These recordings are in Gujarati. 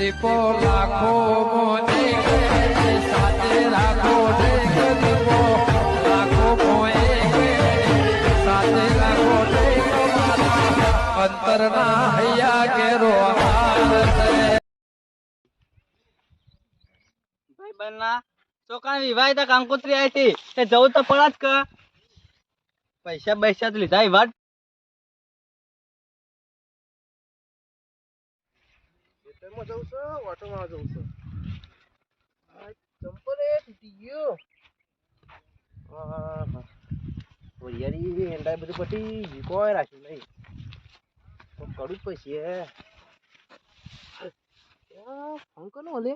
દીપો સાથે રાખો વિવાહ તો કંકોત્રી આવી હતી જવું તો પડે જ કે. પૈસા પૈસા તો લીધા વિવાહ ખેતરમાં જવું છે ઓટોમાં જવું છે? ચંપલ એ તૂટી ગયો આહા. વરિયાળી બધું પટી ગયું. કોઈ રાખ્યું નહીં. તો કરું જ પછી હે આ ફોન કોનો હલે.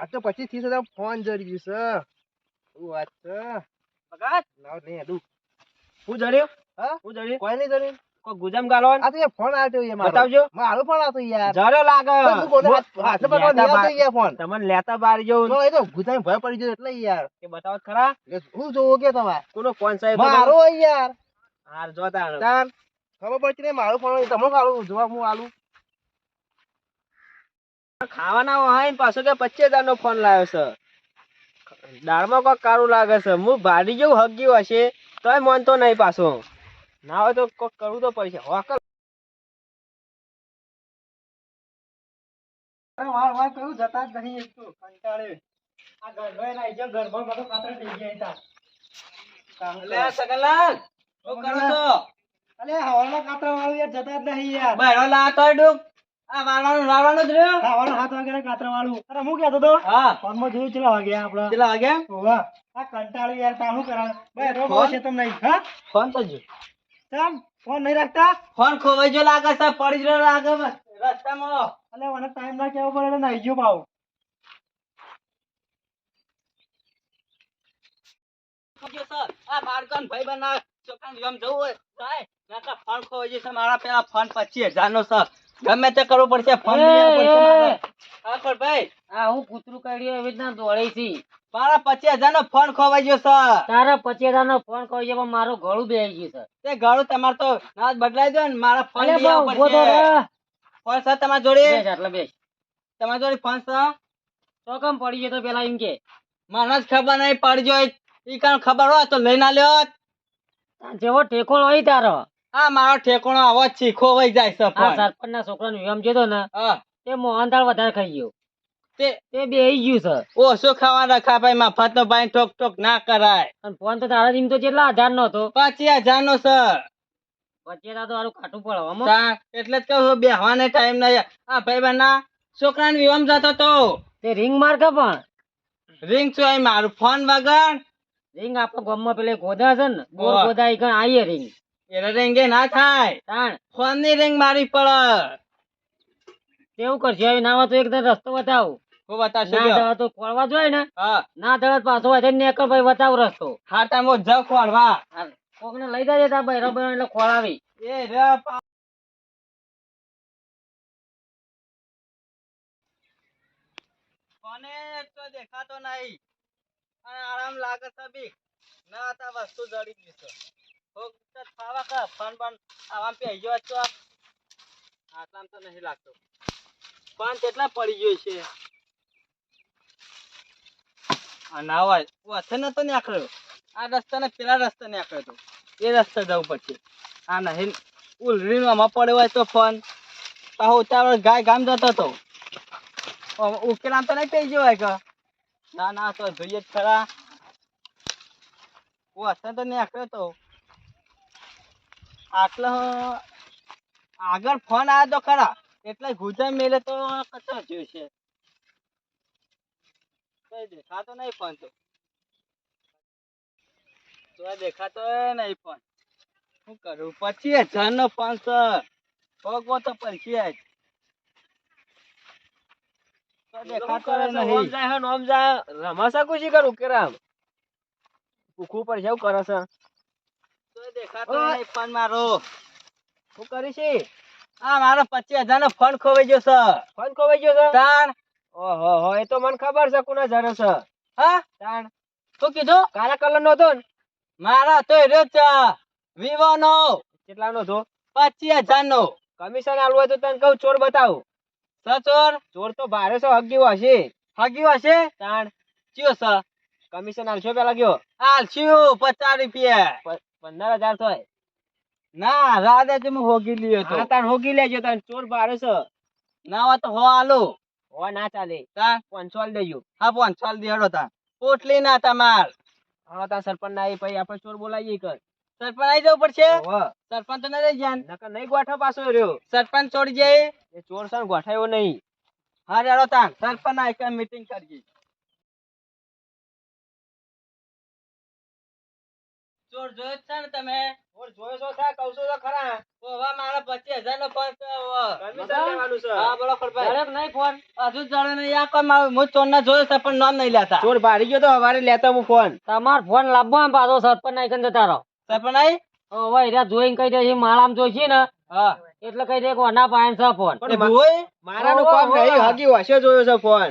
આ તો પછી થી સદા ફોન જરી ગયું છે. શું વાત છે? બગાડ. ના નહીં હેડું. હું જડ્યો? હા? હું જડ્યો? કોઈ નહીં જરી કોઈ ગુજામ ગાલો આ તો ફોન આવ્યો એ બતાવજો. મારો ફોન આવતો યાર. જરો લાગે. હાથ- આવતો યાર ફોન. તમને લેતા બાર જો તો એ તો ગુદામ ભય પડી જો એટલે યાર. કે બતાવો ખરા. હું જોવો કે તમાર? કોનો ફોન સાહેબ મારો યાર. હાર જોતા તાર. ખબર પડતી ને મારો ફોન તમને કાઢું જોવા હું આલું. ખાવાના હોય ને પાછો કે પચીસ હજાર નો ફોન લાવ્યો છે. દાળમાં કોઈ કારું લાગે છે. હું ભાડી જેવું હગ્યું હશે તોય માનતો નહીં પાછો. ના હોય તો કોક કરવું તો પડશે. હોકલ વાર વાર કરું જતા જ નહીં એક તો કંટાળે. આ ગરભાઈ ના આઈ ગરભા બધો કાતર થઈ ગયા હતા. અલે સગલાલ શું કરો છો? અલે હવાના કાતર વાળું યાર જતા જ નહીં યાર. બહેરો લા તો આ વાળવાનું વાળવાનું જ રહ્યો? ખાવાનો હાથ વાગે કાતર વાળું. અરે હું કહેતો તો હા. ફોનમાં જોયું ચેલા વાગ્યા આપડા કેટલા વાગ્યા ઓવા આ કંટાળી યાર તારું કરા? છે તમને હા? ફોન તો જો ચાલ ફોન નહીં રાખતા? ફોન ખોવાઈ જો લાગે છે પડી જો લાગે રસ્તામાં. અલે મને ટાઈમ ના કેવો પડે એટલે ગયો સર ગમે તે કરવું પડશે ફોન. હા ભાઈ આ હું કૂતરું કાઢ્યું એવી રીતના દોડી છી. મારા પચીસ હજાર નો ફોન ખોવાઈ ગયો સર તારા પચેરા નો ફોન ખોવાઈ ગયો મારું ગળું બે ગયું સર તે ગળું તમારે તો ના બદલાઈ દો ને મારા ફોન. ફોન સર તમારા જોડે? એટલે બેસ. તમારા જોડે ફોન સર તો કેમ પડી ગયો તો પેલા એમ કે? મને જ ખબર નહીં પડી જાય એ કામ ખબર હોય તો લઈને આલ્યો જેવો ઠેકોણ હોય તારો. આ મારો ઠેકોણો આવો જ છે ખોવાઈ જાય સર સરપંચ ના છોકરા નું એમ જોતો ને હા. તે મોહનથાળ વધારે ખાઈ ગયો. તે તે બેહી ગયું છે. ઓછો ખાવા રખા ભાઈ મફત નો ભાઈ ઠોક ઠોક ના કરાય. અને ફોન તો તારા જીમ તો કેટલા હજાર નો હતો પચીસ હજાર નો સર પચેરા તો આરું કાઠું પડવામાં તા- એટલે જ કહું બેહવાને ટાઈમ નહીં. આ ભાઈ બહેના છોકરાને વિવામ જતો તો. તે રિંગ માર કે પણ? રિંગ છો એ મારું? ફોન વગર? રિંગ આપણા ગામમાં પેલે ગોદા છે ને બોર. ગોદા ઈ કણ આઈએ રિંગ એટલે રિંગે ના થાય. તાણ. ફોનની રિંગ મારી પડે. તેવું કરશે હવે ના હોય તો એકદમ રસ્તો બતાવ. હું બતાવશું ના લ્યો. તો ખોળવા જોઈએ ને હા. ના દવા પાછો હોય નેકળ ભાઈ બતાવ રસ્તો. હા તમે જાવ ખોળવા. કોક લઈ જાય તા બૈરો બૈરો એટલે ખોળાવી. એ રે કોને તો દેખાતો નહીં. અને આરામ લાગે છે બી. ના તા વસ્તુ જડી ગઈ છે. કોક ખાવા કા ફન પણ આવામ પે ગયો આટલામ તો નહીં લાગતો. પણ કેટલા પડી ગયો છે. આ ના નતો નીકળ્યો. રસ્તા નીકળ્યો તો. એ રસ્તે જવું પડશે. તો ફોન. ગાય ગામ જતો તો. નહીં પી ગયો હોય ના ના, તો જોઈએ જ ખરા. વચ્ચે તો નીકળ્યો તો. આટલો આગળ ફોન આવ્યો તો ખરા. એટલે ગુજરાત મેલે તો કચો જોયું છે. કઈ દેખાતો નહીં ફોન તો. તો દેખાતો નહીં ફોન શું કરું? પછી હજાર નો પાંચસો ભોગવો તો જ દેખાતો નહીં. નોમ જાય રમાસા કુશી કરું કે રામ? ભૂખું પર છે કરો છે? દેખાતો નહીં ફોન મારો. શું કરી છે આ મારો પચીસ હજાર નો ફોન ખોવાઈ ગયો છે. ફોન ખોવાઈ ગયો છે? તાણ ઓહો હો એ તો મને ખબર છે કોના જરે છે. હા? તાણ. શું કીધું? કાળા કલર નો હતો ને. મારા તો છે વિવો નો કેટલા નો હતો? પચીસ હજાર નો કમિશન આલવું હોય તો તને કહું ચોર બતાવું. ચોર? ચોર તો ભારે સો હગ્યું હશે હગ્યું હશે તાણ. ચિયો સ કમિશન આલશો પેલા ગયો? આલસ્યું પચાસ રૂપિયા. પંદર હજાર થાય. ના રાધે તમે હોગી લ્યો તો. તાણ હોગી લેજો તાણ. ચોર ભારે છે. ના હોય તો હો આલો. હો ના ચાલે. તા? પાંચસો આલ દેજો. હા પણ ચાલ દેડો તાણ પોટલી ના તમાર. હા તા સરપંચ ના આવી પછી આપણે ચોર બોલાવીએ કર. સરપંચ આવી જવું પડશે? સરપંચ તો નહીં જાન. નકર નહીં ગોઠો પાછો રહ્યો. સરપંચ છોડી જાય. એ ચોર સર ને ગોઠાયો નહીં. હા રેડો તા. સરપંચ ના એક મીટિંગ કરજે ચોર જોયો છે ને તમે? ચોર જોયો છો સા કહું છું તો ખરા. ઓવા મારા પચીસ હજાર નો ફોન ઓવો. લેવાનું છે. હા બોલો ખડભાઈ નહીં ફોન. હજુ જડે નહીં આ કોઈ મારું હું ચોર ના જોયો છે પણ નામ નહીં લેતા. ચોર ભારી ગયો તો હવારે લેતો હું ફોન. તમાર ફોન લાવવા પાછો સરપંચ નહીં કન તારો સરપંચ આઈ હવે એરા જોઈને કહી દે છે માળામ જોઈશે ને હા. એટલે કહી દે કે ઓના પાયન છે ફોન. મારાનો કામ નહીં. હગી હશે જોયો છે ફોન.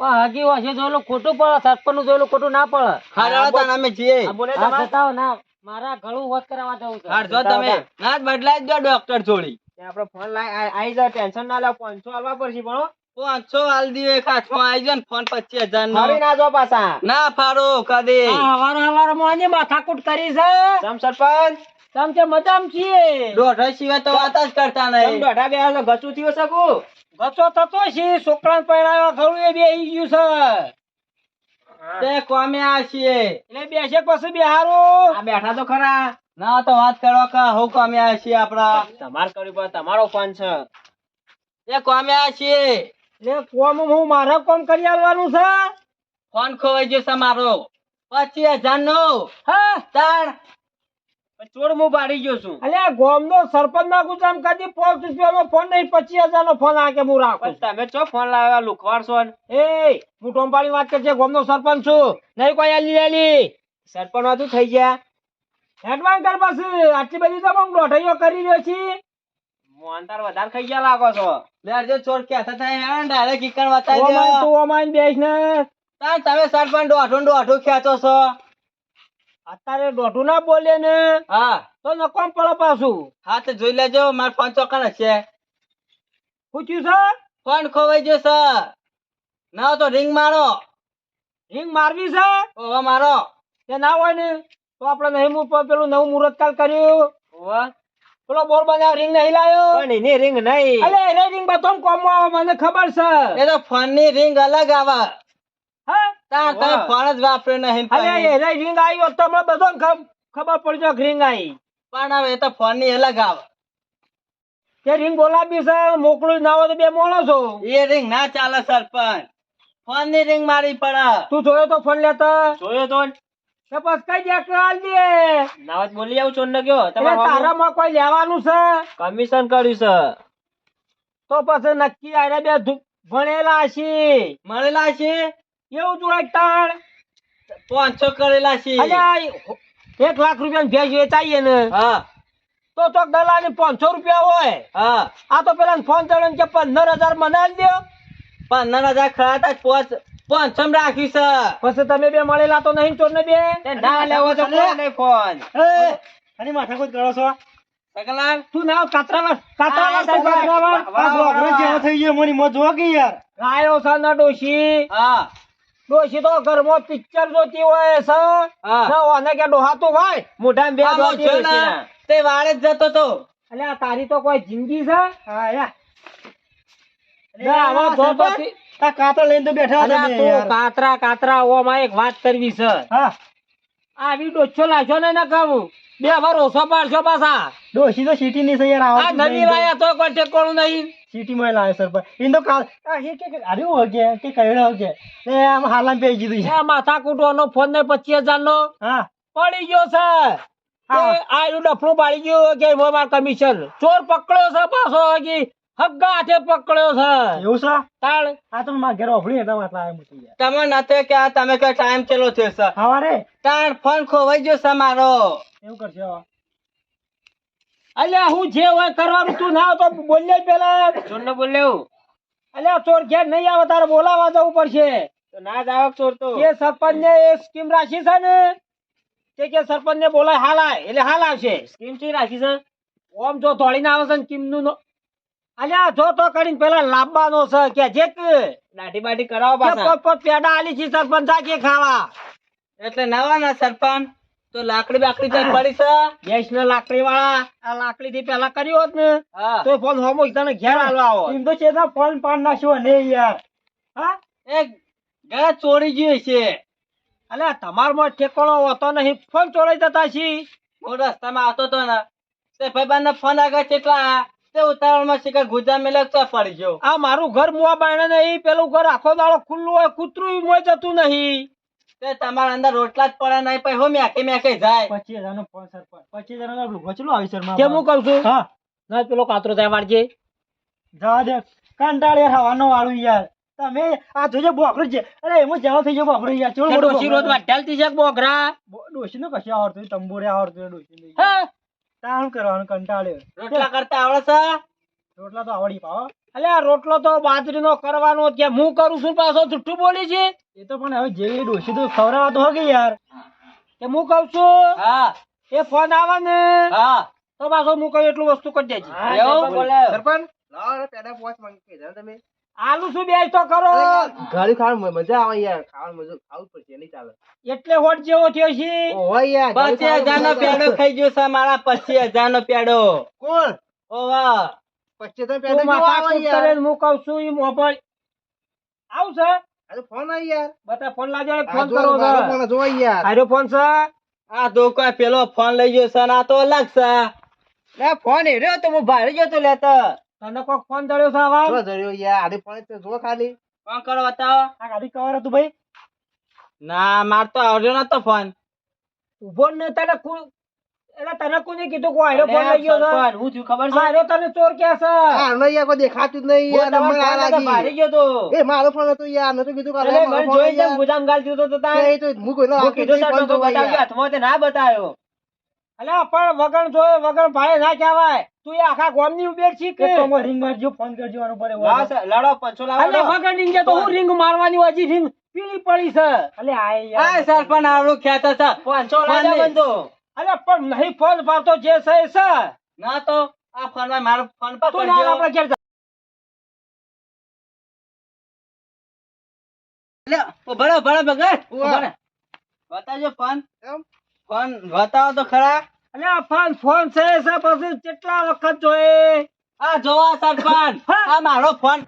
હગી વાસે જોયેલો ખોટું પડે સરપંચનું જોયેલું ખોટું ના પડે. હા રેડો તાણ અમે આ બોલે હા તમારે? બતાવો ના મારા ગળું વધ કરાવવા જવું છે. હાર જો તમે. ના જ બદલાઈ જ દો ડોક્ટર છોડી. ત્યાં ફોન લાઈ આઈ જા ટેન્શન ના લે પાંચસો આલવા પડશે પણ હો. પાંચસો હાલ દીવે એક આવી જાય ફોન પચીસ હજાર નો ના જો પાછા. ના ફાડો કદી. હવાર હવારમાં માથાકૂટ કરી છે સમ સરપંચ. તમ તે મજામ છીએ. દોઢ સિવાય તો વાત જ કરતા તમ નહીં દોઢા બે હાલો ગચું થયો શકું ગચો થતો છે છોકરાને પરણાવ્યો ખરું એ બેહી ગયું છે. તે કોમે આ છીએ. એટલે બેસે પછી બિહારું. આ બેઠા તો ખરા. ના તો વાત કરો કા હું કોમે આ છીએ આપડા તમાર કર્યું પણ તમારો ફોન છે. એ કોમે આ છીએ. એટલે કોમ હું મારા કોમ કરી આવવાનું છે? ફોન ખોવાઈ ગયો છે મારો. પચીસ હજાર નો. હા. પણ ચોર હું બાળી ગયો છું. અલ્યા ગોમનો સરપંચ ના ગુજામ કદી પાંચ રૂપિયાનો ફોન નહીં પચીસ હજાર નો ફોન આ કે હું રાખું તમે ચો ફોન લાવ્યા લુખવાડ છો એ હું ટોમ્પાની વાત કરજે ગોમનો સરપંચ છું. નહીં કોઈ આલી આલી. સરપંચ વાતું થઈ ગયા? એડવાન્સ કર પછી. આટલી બધી તો હું કરી રહ્યો છી. મોહનતાર વધારે ખાઈ ગયા લાગો છો. લેરજો ચોર કહેતા થાય હેણ ડાયરેક્ટ ઈકણ બતાવી ઓમાન તું ઓમાન બેસ ને. તમે સરપંચ દોઢું ખેંચો છો. અત્યારે દોઢું ના બોલે ને હા. તો નકોમ પડે પાછું. હા તો જોઈ લેજો મારો ફોન ચોકન હશે પૂછ્યું સર ફોન ખોવાઈ ગયો સર ના તો રિંગ મારો. રિંગ મારવી છે? ઓવા મારો. તે ના હોય ને તો આપણે નહીં મું પેલું નવું મુહૂર્ત કાલ કર્યું. હોવે. પેલો બોલ બનાવ રિંગ નહીં લાયો? પણ એની રિંગ નહીં. અલે એને રિંગ બતાવ કોમ આવે મને ખબર છે. એ તો ફોનની રિંગ અલગ આવે. હા તમે વાહ. જ વાપર્યો નહીં અલે પાછી. એને રિંગ તો હમણાં બધાને ખબર પડી જાય કે આવી પણ હવે એ તો ફોનની અલગ આવે. તે રિંગ બોલાવી છે મોકલું ના હોય તો બે મોણો છો. એ રિંગ ના ચાલે સરપંચ. ફોનની રિંગ મારી પડે. તું જોયો તો ફોન લેતા? જોયો તો. કઈ દે. નાવત બોલી આવું ને તારામાં કોઈ લેવાનું છે? કમિશન કર્યું છે. તો પછી નક્કી આરે બે ધુ- ભણેલા છે મળેલા છે એવું જોઈ તાણ? પાંચસો કરેલા છે. અલ્યા એક લાખ રૂપિયા ભેજ વેચાઈએ ને હા. તો તો દલાલ પાંચસો રૂપિયા હોય. હા. આ તો પેલા ફોન ચડે કે પંદર હજાર મને દ્યો. પંદર હજાર ખરા હતા પાંચ પાંચસો માં રાખ્યું છે. પછી તમે બે મળેલા તો નહીં ચોર ને બે? ના લેવો તો લે ફોન. અને માથાકૂટ કરો છો? સકલાલ? તું નાવ કાતરાવા કાતરાવા આ કાતરાવા. વાહ, વાહ, વાહ. થઈ ગયો મોની મો જો કે યાર. છે ડોશી. હા. ડોશી તો ઘરમાં પિક્ચર જોતી હોય છે. ઓને કે ડોહાતું હોય મોઢા બે તે વાળે જ જતો તો. એટલે તારી તો કોઈ જિંદગી છે? હા યા ના, આવા જો પછી- અલ્યા તું કાતરા કાતરા ઓમાં એક વાત કરવી છે. આવી ડોછો લાગ્યો ને ના બે વાર ઓછો પાડશો પાછા. ડોશી તો સિટી ની છે યાર આ લાયા તો કોઈ ઠેકોણું નહીં. સિટી માં લાવે સરપંચ એને તો કાલ આ એ કે કે હોગે કે કઈડો હોગે. એ આમ હાલામ પે જીધું છે. માથા કૂટવાનો ફોન ને પચીસ હજાર નો હા. પડી ગયો છે હા. આયુ ડફલું પાડી ગયું કે એમાં માર કમિશન ચોર પકડ્યો છે પાછો હજી હગ્ગા હાથે પકડ્યો છે એવું છે તાળ. આ તો મારા ઘરે ઓફળી એટલા માટલા આવે મૂકી તમે નતે કે આ તમે કઈ ટાઈમ ચેલો થયો છે હવારે તાણ ફોન ખોવાઈ ગયો છે મારો. એવું કરશે હવે. અલ્યા હું જે હોય કરવાનું તું ના તો બોલે પેલા. ચોર ને બોલે અલ્યા ચોર ઘેર નહીં આવે તારે બોલાવા જવું પડશે. તો ના જાવ ચોર તો. એ સરપંચ ને એ સ્કીમ રાખી છે ને? તે કે સરપંચ ને બોલાય હાલ એટલે હાલ આવશે સ્કીમથી રાખી છે? ઓમ જો દોડીને આવે છે ને કિમનું નો અલ્યા જો તો કરીને પેલા લાંબાનો છે કે જે દાઢી બાઢી કરાવો પાછા. પેડા આલી છે સરપંચ કે ખાવા. એટલે નવાના સરપંચ. તો લાકડી બાકડી કઈ પડી છે? ગેસ ને લાકડી વાળા. આ લાકડી થી પેલા કર્યો હોત ને તો ફોન હોમો તને ઘેર હાલવા આવો એમ તો ચેતા ફોન પાડ નાખ્યો ને યાર. હા? એક ગયા ચોરી ગયું છે અલે તમારમાં ઠેકોણો હોતો નહીં. ફોન ચોરાઈ જતા છી હું રસ્તામાં આવતો હતો ને. તે ભાઈબાન ને ફોન આગળ કેટલા તે ઉતાવળમાં શિકાર ગુજા મેલે તો પડી ગયો. આ મારું ઘર મુવા બાણે નહીં. પેલું ઘર આખો દાડો ખુલ્લું હોય કૂતરું મોય જતું નહીં. તે તમારા અંદર રોટલા જ પડે નહીં પછી હું મેકે મેકે જાય? પચીસ હજાર નો ફોન સરપંચ. પચીસ હજાર નો વચલો આવી સર કેમ હું કઉ છું? હા. ના પેલો કાતરો થાય વાળજે. જવા દે. કંટાળે હવાનો વાળું યાર. તમે આ જોજો બોકરું છે અરે એમાં જવા થઈ ગયો બોકરું યાર. ચેવડું મોટું ડોશી રોજ બોકરું. વાઢાલતી છે બોકરા? ડોશી નો કશું આવડતું તંબુરે આવડતું ડોશી હા. તાણ કરવાનું કંટાળે. રોટલા કરતા આવડે છે? રોટલા તો આવડી પાવો અલ્યા રોટલો તો બાજરીનો કરવાનો કે હું કરું છું પાછો? જુઠ્ઠું બોલી છે? એ તો પણ હવે જેવી ડોસી તો ખવડાવવા તો હોગી યાર. કે હું કહું છું? હા. એ ફોન આવે ને હા. તો પાછો હું કહું એટલું વસ્તુ કરી દેજે. સરપંચ. લાવો પેડા પોચ માંગી કીધા તમે. આલુ શું બેસ તો કરો? ઘરે ખાવાનું મજા આવે યાર. ખાવાનું મજા ખાવું પડશે નહીં ચાલે. એટલે હોટ જેવો થયો છે? ઓહો યાર ઘરે પચીસ હજાર નો પેડો ખાઈ ગયો છે મારા પચીસ હજાર નો પેડો કોણ? ઓ તું હું કહું છું ઈ મોબાઈલ ફોન આવી યાર. બતા ફોન લાજો ફોન કરો ફોન જો યાર. આર્યો ફોન છે? આ તો કોઈ પેલો ફોન લઈ ગયો છે આ તો અલગ છે. લે ફોન હેર્યો તો હું ભારે ગયો તો લેતો. તને કોક ફોન દળ્યો છે આવા? જો જર્યો યાર આડી ફોન તો જો ખાલી. ફોન કરો બતાવો. આ ગાડી કવર હતું ભાઈ. ના માર તો આવડ્યો નતો ફોન. ઊભો ને તને એટલે તને કોને કીધું કે આર્યો ફોન લઈ ગયો છે? હું થયું ખબર છે? આર્યો તને ચોર કે છે? આ નહીં યાર કોઈ દેખાતું જ નહીં યાર મને આ ફોન નતો ગયો તો. એ મારો ફોન હતો યાર નતો કીધું કે એટલે આ મારો મને ફોન જોઈને ગુદામ ગાળ દીધો તો તાર. એ તો હું કોઈનો હું કીધું નહીં, તો જોવાય હાથમાં તે ના બતાવ્યો અલ્યા પણ વગણ જોયે વગણ ભાડે ના કહેવાય. તું એ આખા ગામની ઉભેર છી કે? તો મારજો, ફોન કરજો આનો લડો પંચો લાવો અલ્યા લડો. વગર ડીંગે તો હું રિંગ મારવાની હજી રિંગ પીળી પડી છે. અલે આ યાર. આ સરપંચ આવડું ખ્યાતા છે. બંધો. અલ્યા પણ નહીં ફોન પાડતો જે છે એ છે. ના તો આ ફોનમાં મારો ફોન પર તું ના આપણે ઘેર લે. ઊભા. ઊભા રહો. બતાવજો ફોન. ફોન બતાવો તો ખરા. અલ્યા ફોન ફોન છે છે પછી કેટલા વખત જોયે આ જોવા સરપંચ. આ મારો ફોન.